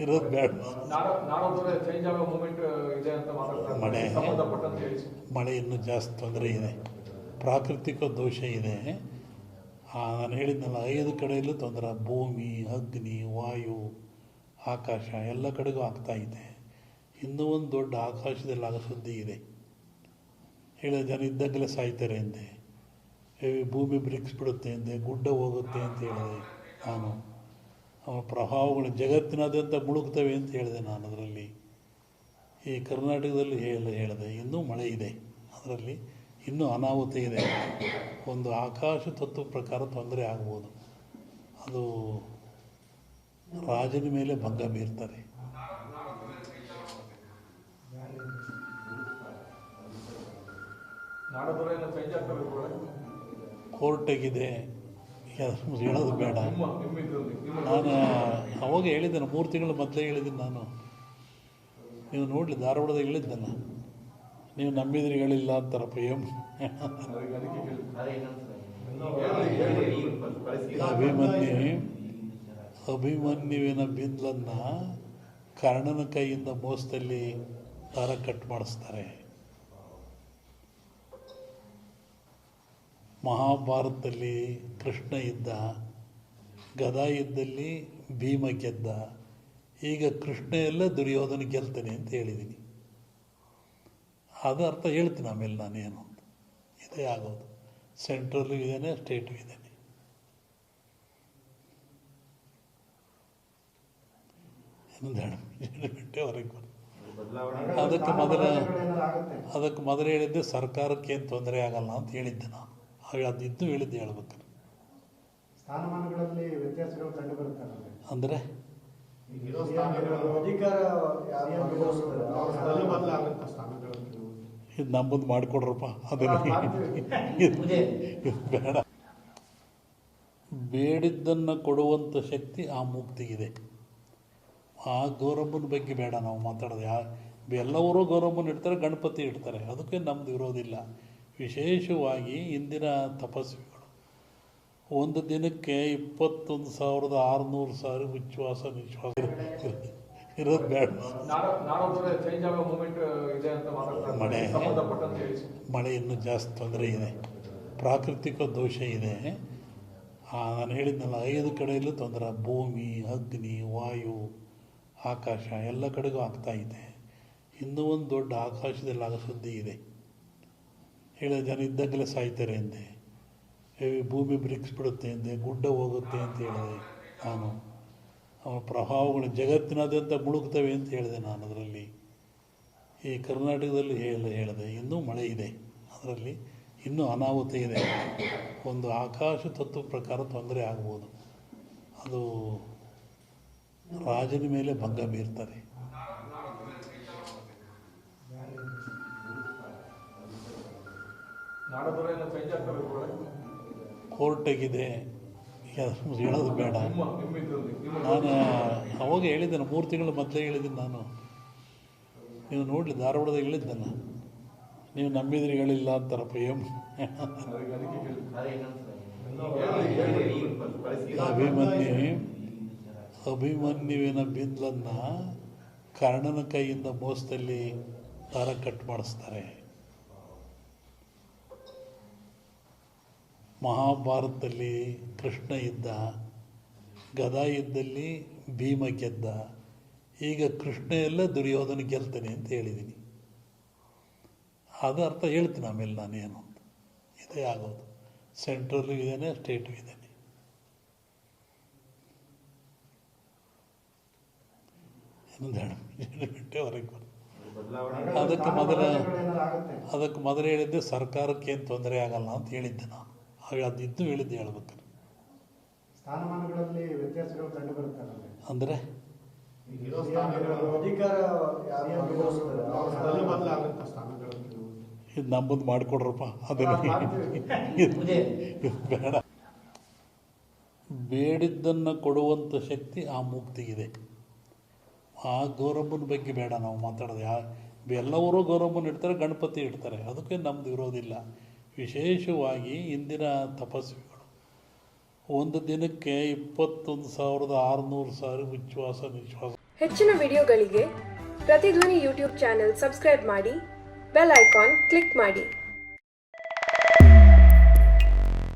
ಇರೋದು ಬೇಡ. ಮಳೆ. ಮಳೆ ಇನ್ನೂ ಜಾಸ್ತಿ ತೊಂದರೆ ಇದೆ. ಪ್ರಾಕೃತಿಕ ದೋಷ ಇದೆ. ನಾನು ಹೇಳಿದ್ನಲ್ಲ ಐದು ಕಡೆಯಲ್ಲೂ ತೊಂದರೆ. ಭೂಮಿ ಅಗ್ನಿ ವಾಯು ಆಕಾಶ ಎಲ್ಲ ಕಡೆಗೂ ಆಗ್ತಾ ಇದೆ. ಇನ್ನೂ ಒಂದು ದೊಡ್ಡ ಆಕಾಶದಲ್ಲಿ ಆಗ ಸುದ್ದಿ ಇದೆ. ಹೇಳಿದ ಜನ ಇದ್ದಂಗೆಲ್ಲ ಸಾಯ್ತಾರೆ ಅಂದೆ ಭೂಮಿ ಬ್ರಿಕ್ಸ್ ಬಿಡುತ್ತೆ ಅಂದೆ ಗುಡ್ಡ ಹೋಗುತ್ತೆ ಅಂತ ಹೇಳಿದೆ ನಾನು. ಪ್ರಭಾವಗಳು ಜಗತ್ತಿನಾದ್ಯಂತ ಮುಳುಗ್ತವೆ ಅಂತ ಹೇಳಿದೆ ನಾನು ಅದರಲ್ಲಿ. ಈ ಕರ್ನಾಟಕದಲ್ಲಿ ಹೇಳ, ಹೇಳಿದೆ, ಇನ್ನೂ ಮಳೆ ಇದೆ ಅದರಲ್ಲಿ, ಇನ್ನೂ ಅನಾಹುತ ಇದೆ. ಒಂದು ಆಕಾಶ ತತ್ವ ಪ್ರಕಾರ ತೊಂದರೆ ಆಗ್ಬೋದು. ಅದು ರಾಜನ ಮೇಲೆ ಭಂಗ ಬೀರ್ತಾರೆ. ಕೋರ್ಟಗಿದೆ ಹೇಳೋದು ಬೇಡ. ಅವಾಗ ಹೇಳಿದ್ದೇನೆ, ಮೂರು ತಿಂಗಳು ಮೊದಲೇ ಹೇಳಿದ್ದೀನಿ ನಾನು. ನೀವು ನೋಡಲಿ ಧಾರವಾಡದಾಗ ಹೇಳಿದ್ದಲ್ಲ. ನೀವು ನಂಬಿದ್ರೆ ಹೇಳಿಲ್ಲ ಅಂತಾರಪ್ಪ ಎಂ ಅದಕ್ಕೆ ಅದಕ್ಕೆ ಕೇಳಿ ಅಭಿಮನ್ಯು, ಅಭಿಮನ್ಯುವಿನ ಬಿಂದ್ಲನ್ನು ಕರ್ಣನ ಕೈಯಿಂದ ಮೋಸದಲ್ಲಿ ದಾರ ಕಟ್ ಮಾಡಿಸ್ತಾರೆ. ಮಹಾಭಾರತದಲ್ಲಿ ಕೃಷ್ಣ ಇದ್ದ ಗದಾ ಇದ್ದಲ್ಲಿ ಭೀಮ ಗೆದ್ದ ಈಗ ಕೃಷ್ಣ ಎಲ್ಲ ದುರ್ಯೋಧನ ಗೆಲ್ತಾನೆ ಅಂತ ಹೇಳಿದ್ದೀನಿ ಅದು ಅರ್ಥ ಹೇಳ್ತೀನಿ ಆಮೇಲೆ ನಾನೇನು ಅಂತ. ಇದೇ ಆಗೋದು. ಸೆಂಟ್ರಲ್ಲೂ ಇದ್ದೇನೆ ಸ್ಟೇಟು ಇದ್ದೇನೆ. ಅದಕ್ಕೆ ಮೊದಲ ಅದಕ್ಕೆ ಮೊದಲು ಹೇಳಿದ್ದೆ ಸರ್ಕಾರಕ್ಕೆ ತೊಂದರೆ ಆಗಲ್ಲ ಅಂತ ಹೇಳಿದ್ದೆ ನಾನು. ಅದು ಅದಿದ್ದು ಹೇಳಿದ್ದೆ ಸ್ಥಾನಮಾನಗಳಲ್ಲಿ ವ್ಯತ್ಯಾಸಗಳು ಕಂಡು ಬರುತ್ತಲ್ಲ ಅಂದರೆ? ಇದು ನಮ್ಮದು ಮಾಡಿಕೊಡ್ರಪ್ಪ ಅದನ್ನು ಬೇಡ. ಬೇಡಿದ್ದನ್ನು ಕೊಡುವಂಥ ಶಕ್ತಿ ಆ ಮುಕ್ತಿಗಿದೆ ಆ ಗೌರಮ್ಮನ ಬಗ್ಗೆ ಬೇಡ ನಾವು ಮಾತಾಡೋದು. ಯಾ ಎಲ್ಲವರು ಗೌರಮ್ಮನ ಇಡ್ತಾರೆ ಗಣಪತಿ ಇಡ್ತಾರೆ. ಅದಕ್ಕೆ ನಮ್ದು ಇರೋದಿಲ್ಲ. ವಿಶೇಷವಾಗಿ ಇಂದಿನ ತಪಸ್ವಿಗಳು ಒಂದು ದಿನಕ್ಕೆ ಇಪ್ಪತ್ತೊಂದು ಸಾವಿರದ ಆರುನೂರು ಸಾವಿರ ವಿಶ್ವಾಸ ನಿಶ್ವಾಸ ಇರೋದು ಬೇಡ. ಮಳೆ. ಮಳೆ ಇನ್ನೂ ಜಾಸ್ತಿ ತೊಂದರೆ ಇದೆ. ಪ್ರಾಕೃತಿಕ ದೋಷ ಇದೆ. ನಾನು ಹೇಳಿದ್ನಲ್ಲ ಐದು ಕಡೆಯಲ್ಲೂ ತೊಂದರೆ. ಭೂಮಿ ಅಗ್ನಿ ವಾಯು ಆಕಾಶ ಎಲ್ಲ ಕಡೆಗೂ ಆಗ್ತಾ ಇದೆ. ಇನ್ನೂ ಒಂದು ದೊಡ್ಡ ಆಕಾಶದಲ್ಲಿ ಆಗ ಸುದ್ದಿ ಇದೆ. ಹೇಳಿದ ಜನ ಇದ್ದಾಗಲೇ ಸಾಯ್ತಾರೆ ಅಂದೆ. ಭೂಮಿ ಬ್ರಿಕ್ಸ್ ಬಿಡುತ್ತೆ ಅಂದೆ, ಗುಡ್ಡ ಹೋಗುತ್ತೆ ಅಂತ ಹೇಳಿದೆ ನಾನು. ಅವನ ಪ್ರಭಾವಗಳು ಜಗತ್ತಿನಾದ್ಯಂತ ಮುಳುಗ್ತವೆ ಅಂತ ಹೇಳಿದೆ ನಾನು ಅದರಲ್ಲಿ. ಈ ಕರ್ನಾಟಕದಲ್ಲಿ ಹೇಳ, ಹೇಳಿದೆ, ಇನ್ನೂ ಮಳೆ ಇದೆ ಅದರಲ್ಲಿ, ಇನ್ನೂ ಅನಾಹುತ ಇದೆ. ಒಂದು ಆಕಾಶ ತತ್ವ ಪ್ರಕಾರ ತೊಂದರೆ ಆಗ್ಬೋದು. ಅದು ರಾಜನ ಮೇಲೆ ಭಂಗ ಬೀರ್ತಾರೆ. ಕೋರ್ಟಿಗಿದೆ. ಹೇಳೋದು ಬೇಡ. ನಾನು ಅವಾಗ ಹೇಳಿದ್ದೇನೆ, ಮೂರು ತಿಂಗಳು ಮೊದಲೇ ಹೇಳಿದ್ದೀನಿ ನಾನು. ನೀವು ನೋಡಲಿ ಧಾರವಾಡದಾಗ ಹೇಳಿದ್ದಲ್ಲ ನೀವು ನಂಬಿದ್ರೆ ಹೇಳಿಲ್ಲ ಅಂತಾರ ಎಂ ಅಭಿಮನ್ಯು, ಅಭಿಮನ್ಯುವಿನ ಬಿಂದ್ಲನ್ನು ಕರ್ಣನ ಕೈಯಿಂದ ಮೋಸದಲ್ಲಿ ದಾರ ಕಟ್ ಮಾಡಿಸ್ತಾರೆ. ಮಹಾಭಾರತದಲ್ಲಿ ಕೃಷ್ಣ ಇದ್ದ, ಗದಾ ಯುದ್ಧದಲ್ಲಿ ಭೀಮ ಗೆದ್ದ, ಈಗ ಕೃಷ್ಣ ಎಲ್ಲ ದುರ್ಯೋಧನ ಗೆಲ್ತಾನೆ ಅಂತ ಹೇಳಿದ್ದೀನಿ ಅದು ಅರ್ಥ ಹೇಳ್ತೀನಿ ಆಮೇಲೆ ನಾನೇನು ಅಂತ. ಇದೇ ಆಗೋದು. ಸೆಂಟ್ರಲ್ಲೂ ಇದ್ದಾನೆ ಸ್ಟೇಟು ಇದ್ದಾನೆ. ಅದಕ್ಕೆ ಮೊದಲ ಅದಕ್ಕೆ ಮೊದಲು ಹೇಳಿದ್ದೆ ಸರ್ಕಾರಕ್ಕೆ ಏನು ತೊಂದರೆ ಆಗಲ್ಲ ಅಂತ ಹೇಳಿದ್ದೆ ನಾನು. ಆಗ ಅದಿದ್ದು ಹೇಳಿದ್ದು ಹೇಳ್ಬೇಕಾರೆ ಸ್ಥಾನಮಾನಗಳಲ್ಲಿ ವ್ಯತ್ಯಾಸಗಳು ಕಂಡು ಬರುತ್ತೆ ಅಂದರೆ? ಇದು ನಂಬುದು ಮಾಡಿಕೊಡ್ರಪ್ಪ ಅದೇ ಇದು ಇದು ಬೇಡ. ಬೇಡಿದ್ದನ್ನು ಕೊಡುವಂಥ ಶಕ್ತಿ ಆ ಮುಕ್ತಿಗಿದೆ. ಆ ಗೌರಮ್ಮನ ಬಗ್ಗೆ ಬೇಡ ನಾವು ಮಾತಾಡೋದು. ಯಾ ಎಲ್ಲವರು ಗೌರಮ್ಮನ ಇಡ್ತಾರೆ ಗಣಪತಿ ಇಡ್ತಾರೆ. ಅದಕ್ಕೆ ನಮ್ದು ಇರೋದಿಲ್ಲ. ವಿಶೇಷವಾಗಿ ಇಂದಿನ ತಪಸ್ವಿಗಳು. ಒಂದು ದಿನಕ್ಕೆ ಇಪ್ಪತ್ತೊಂದು ಸಾವಿರದ ಆರುನೂರು ಸಾವಿರ ವಿಶ್ವಾಸ ನಿಶ್ವಾಸ. ಹೆಚ್ಚಿನ ವಿಡಿಯೋಗಳಿಗೆ ಪ್ರತಿಧ್ವನಿ ಯೂಟ್ಯೂಬ್ ಚಾನೆಲ್ ಸಬ್ಸ್ಕ್ರೈಬ್ ಮಾಡಿ, ಬೆಲ್ ಐಕಾನ್ ಕ್ಲಿಕ್ ಮಾಡಿ.